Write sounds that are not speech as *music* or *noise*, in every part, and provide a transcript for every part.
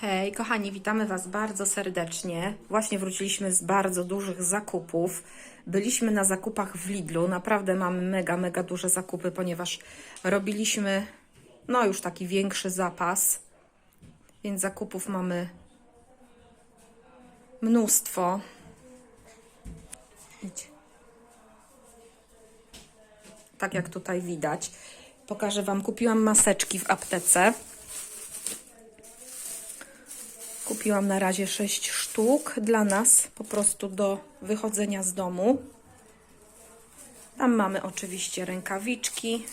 Hej, kochani, witamy Was bardzo serdecznie. Właśnie wróciliśmy z bardzo dużych zakupów. Byliśmy na zakupach w Lidlu. Naprawdę mamy mega, mega duże zakupy, ponieważ robiliśmy no już taki większy zapas. Więc zakupów mamy mnóstwo. Idź. Tak jak tutaj widać. Pokażę Wam, kupiłam maseczki w aptece. Kupiłam na razie 6 sztuk dla nas, po prostu do wychodzenia z domu. Tam mamy oczywiście rękawiczki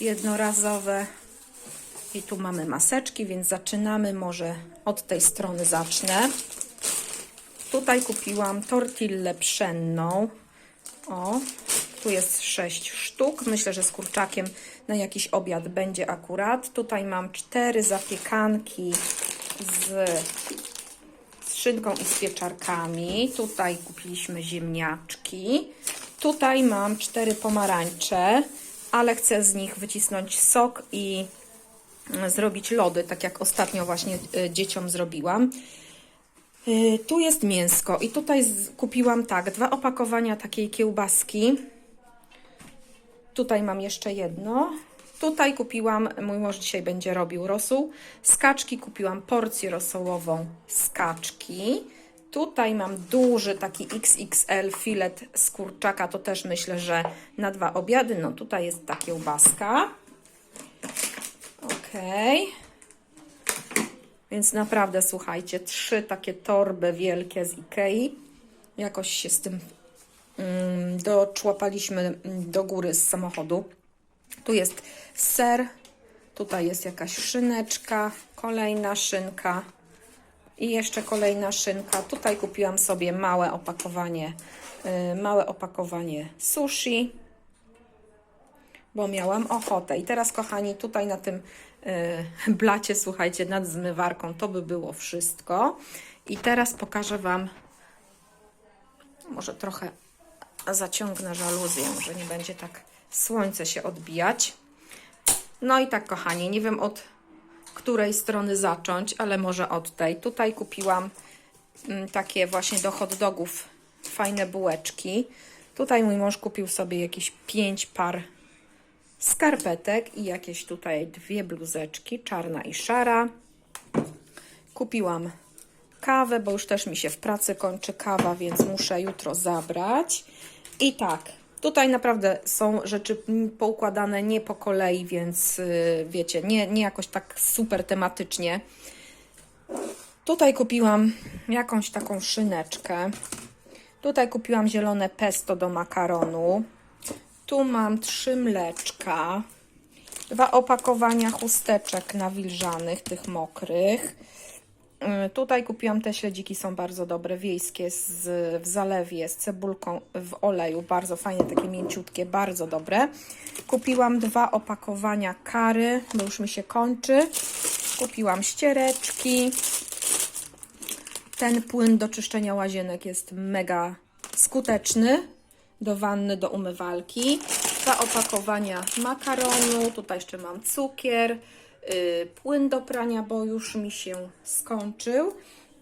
jednorazowe. I tu mamy maseczki, więc zaczynamy. Może od tej strony zacznę. Tutaj kupiłam tortillę pszenną. O, tu jest 6 sztuk. Myślę, że z kurczakiem na jakiś obiad będzie akurat. Tutaj mam cztery zapiekanki z, szynką i z pieczarkami. Tutaj kupiliśmy ziemniaczki. Tutaj mam cztery pomarańcze, ale chcę z nich wycisnąć sok i mm, zrobić lody, tak jak ostatnio właśnie y, dzieciom zrobiłam. Y, Tu jest mięsko i tutaj kupiłam tak, dwa opakowania takiej kiełbaski. Tutaj mam jeszcze jedno. Tutaj kupiłam, mój mąż dzisiaj będzie robił rosół. Z kaczki kupiłam porcję rosołową z kaczki. Tutaj mam duży taki XXL filet z kurczaka, to też myślę, że na dwa obiady. No tutaj jest ta kiełbaska. Okej. Więc naprawdę, słuchajcie, trzy takie torby wielkie z Ikei. Jakoś się z tym mm, doczłapaliśmy do góry z samochodu. Tu jest ser, tutaj jest jakaś szyneczka, kolejna szynka i jeszcze kolejna szynka. Tutaj kupiłam sobie małe opakowanie, y, małe opakowanie sushi bo miałam ochotę. I teraz, kochani, tutaj na tym y, *laughs* blacie, słuchajcie, nad zmywarką to by było wszystko. I teraz pokażę Wam, może trochę zaciągnę żaluzję, że nie będzie tak słońce się odbijać. No i tak, kochani, nie wiem od której strony zacząć, ale może od tej. Tutaj kupiłam mm, takie właśnie do hot dogów fajne bułeczki. Tutaj mój mąż kupił sobie jakieś pięć par skarpetek i jakieś tutaj dwie bluzeczki, czarna i szara. Kupiłam kawę, bo już też mi się w pracy kończy kawa, więc muszę jutro zabrać. I tak, tutaj naprawdę są rzeczy poukładane nie po kolei, więc yy, wiecie, nie, nie jakoś tak super tematycznie. Tutaj kupiłam jakąś taką szyneczkę. Tutaj kupiłam zielone pesto do makaronu. Tu mam trzy mleczka, dwa opakowania chusteczek nawilżanych, tych mokrych. Y, Tutaj kupiłam te śledziki, są bardzo dobre, wiejskie z, w zalewie z cebulką w oleju, bardzo fajne, takie mięciutkie, bardzo dobre. Kupiłam dwa opakowania kary, bo już mi się kończy. Kupiłam ściereczki. Ten płyn do czyszczenia łazienek jest mega skuteczny do wanny, do umywalki. Dwa opakowania makaronu. Tutaj jeszcze mam cukier, płyn do prania, bo już mi się skończył.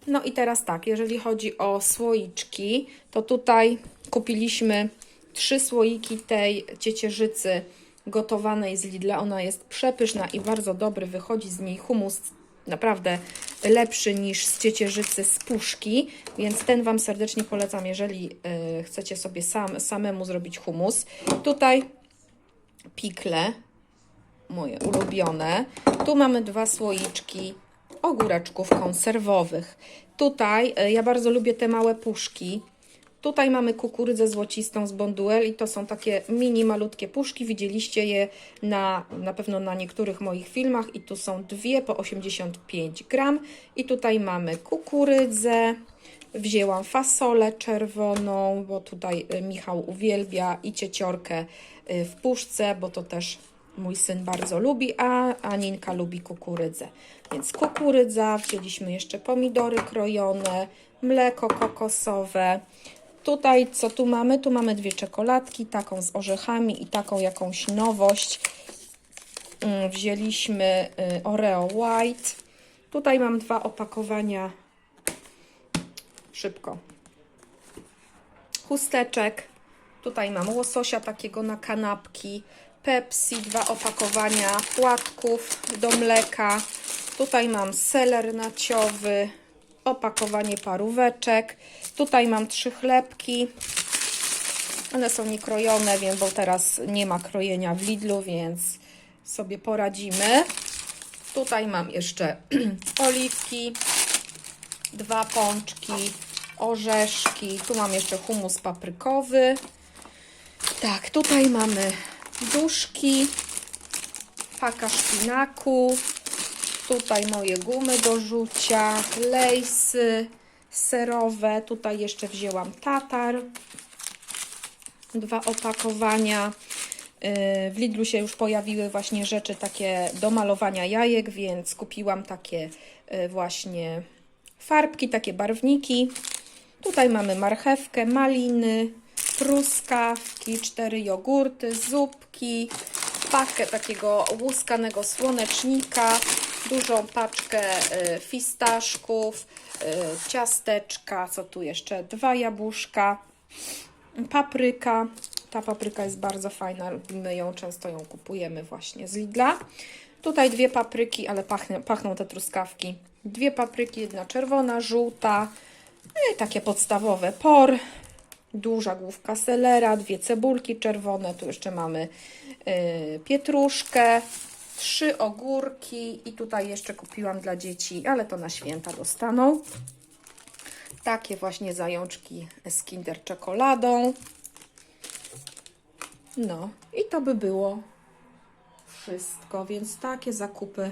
No i teraz tak, jeżeli chodzi o słoiczki, to tutaj kupiliśmy trzy słoiki tej ciecierzycy gotowanej z Lidla. Ona jest przepyszna i bardzo dobry. Wychodzi z niej humus naprawdę lepszy niż z ciecierzycy z puszki, więc ten Wam serdecznie polecam, jeżeli y, chcecie sobie sam, samemu zrobić humus. Tutaj pikle, moje ulubione. Tu mamy dwa słoiczki ogóreczków konserwowych. Tutaj y, ja bardzo lubię te małe puszki. Tutaj mamy kukurydzę złocistą z Bonduel i to są takie mini, malutkie puszki. Widzieliście je na, na pewno na niektórych moich filmach i tu są dwie po 85 gram. I tutaj mamy kukurydzę, wzięłam fasolę czerwoną, bo tutaj y, Michał uwielbia i cieciorkę y, w puszce, bo to też mój syn bardzo lubi, a Aninka lubi kukurydzę. Więc kukurydza, wzięliśmy jeszcze pomidory krojone, mleko kokosowe. Tutaj co tu mamy? Tu mamy dwie czekoladki, taką z orzechami i taką jakąś nowość. Mm, Wzięliśmy y, Oreo White Tutaj mam dwa opakowania. Szybko. Chusteczek. Tutaj mam łososia takiego na kanapki. Pepsi, dwa opakowania płatków do mleka. Tutaj mam seler naciowy, opakowanie paróweczek. Tutaj mam trzy chlebki. One są niekrojone, wiem, bo teraz nie ma krojenia w Lidlu, więc sobie poradzimy. Tutaj mam jeszcze *clears throat* oliwki, dwa pączki, orzeszki. Tu mam jeszcze humus paprykowy. Tak, tutaj mamy duszki, paka szpinaku. Tutaj moje gumy do rzucia, lejsy serowe. Tutaj jeszcze wzięłam tatar. Dwa opakowania. Yy, W Lidlu się już pojawiły właśnie rzeczy takie do malowania jajek, więc kupiłam takie yy, właśnie farbki, takie barwniki. Tutaj mamy marchewkę, maliny, truskawki, cztery jogurty, zupki, pakę takiego łuskanego słonecznika, dużą paczkę y, fistaszków, y, ciasteczka, co tu jeszcze, dwa jabłuszka, papryka. Ta papryka jest bardzo fajna, lubimy ją, często ją kupujemy właśnie z Lidla. Tutaj dwie papryki, ale pachną, pachną te truskawki. Dwie papryki, jedna czerwona, żółta, no takie podstawowe por, duża główka selera, dwie cebulki czerwone, tu jeszcze mamy yy, pietruszkę, trzy ogórki i tutaj jeszcze kupiłam dla dzieci, ale to na święta dostaną. Takie właśnie zajączki z Kinder czekoladą. No i to by było wszystko, więc takie zakupy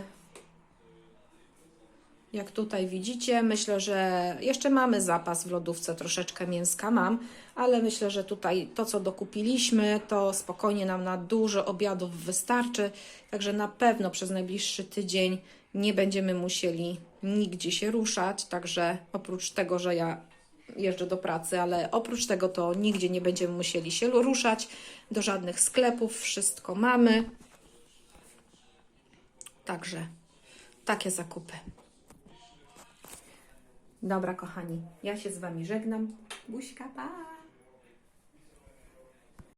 jak tutaj widzicie, myślę, że jeszcze mamy zapas w lodówce, troszeczkę mięska mam, ale myślę, że tutaj to, co dokupiliśmy, to spokojnie nam na dużo obiadów wystarczy, także na pewno przez najbliższy tydzień nie będziemy musieli nigdzie się ruszać, także oprócz tego, że ja jeżdżę do pracy, ale oprócz tego to nigdzie nie będziemy musieli się ruszać, do żadnych sklepów, wszystko mamy. Także takie zakupy. Dobra, kochani, ja się z Wami żegnam. Buźka, pa!